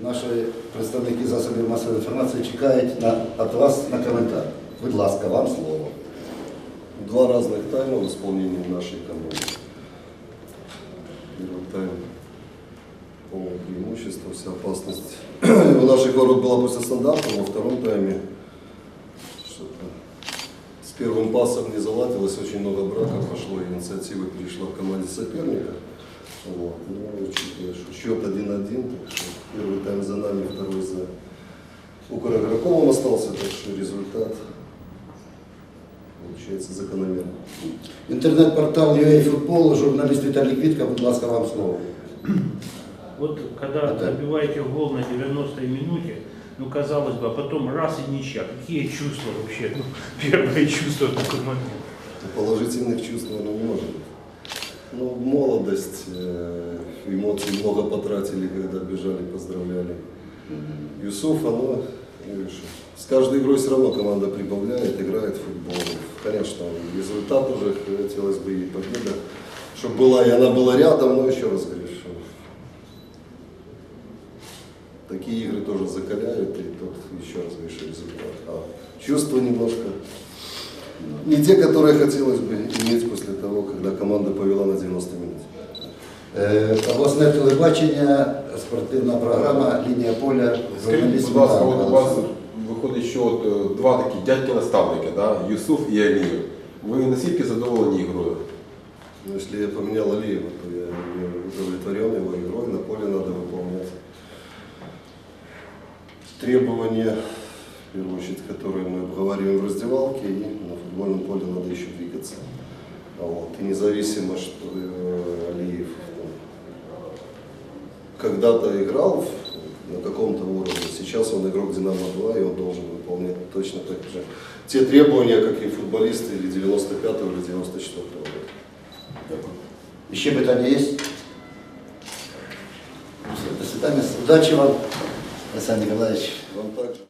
Наші представники засобів масової інформації чекають на, від вас на коментар. Будь ласка, вам слово. Два разных тайма в исполнении нашей команды. Первый тайм полное преимущество, вся опасность. У наших ворот была после стандарта, во втором тайме что-то с первым пасом не заладилось, очень много брака пошло, и инициатива перешла к команде соперника. Вот. Ну, учитывая, что счет 1-1, так что первый тайм за нами, второй за Укрогроковым остался, так что результат получается закономерно. Інтернет-портал UA журналіст Віталій Квітка, будь ласка, вам слово. Вот когда Да. забиваете гол на 90-й минуте, ну казалось бы, а потом раз и ничья. Какие чувства вообще? Ну, первые чувства в такой момент. Положительных чувств, наверное, не может быть. Ну, молодость, э, эмоций много потратили, когда бежали, поздравляли. Юсуфа, ну, видишь, с каждой игрой все равно команда прибавляет, играет в футбол. Конечно, результат уже хотелось бы и победа, чтобы была, и она была рядом, но еще раз говорю, что такие игры тоже закаляют, и тут еще раз говорю, что результат. А чувства немножко не те, которые хотелось бы иметь после того, когда команда повела на 90 минут. Е, Обласне телебачення, спортивна програма, лінія поля, Скажіть, журналіст будь ласка, Михайло от у вас Галасюк. виходить, що от, е, два такі дядьки-наставники, да? Юсуф і Алієв. Ви наскільки задоволені ігрою? Но если я поменял Алиева, то я не удовлетворен его игрой. На поле надо выполнять требования, в первую очередь, которые мы обговариваем в раздевалке, и на футбольном поле надо еще двигаться. Вот. И независимо, что э, Алиев когда-то играл на каком-то уровне, сейчас он игрок Динамо-2, и он должен выполнять точно так же те требования, как и футболисты или 95-го, или 94-го года. Ще питання є? До свидання. Удачі вам, Олександр Николаевич. Вам также.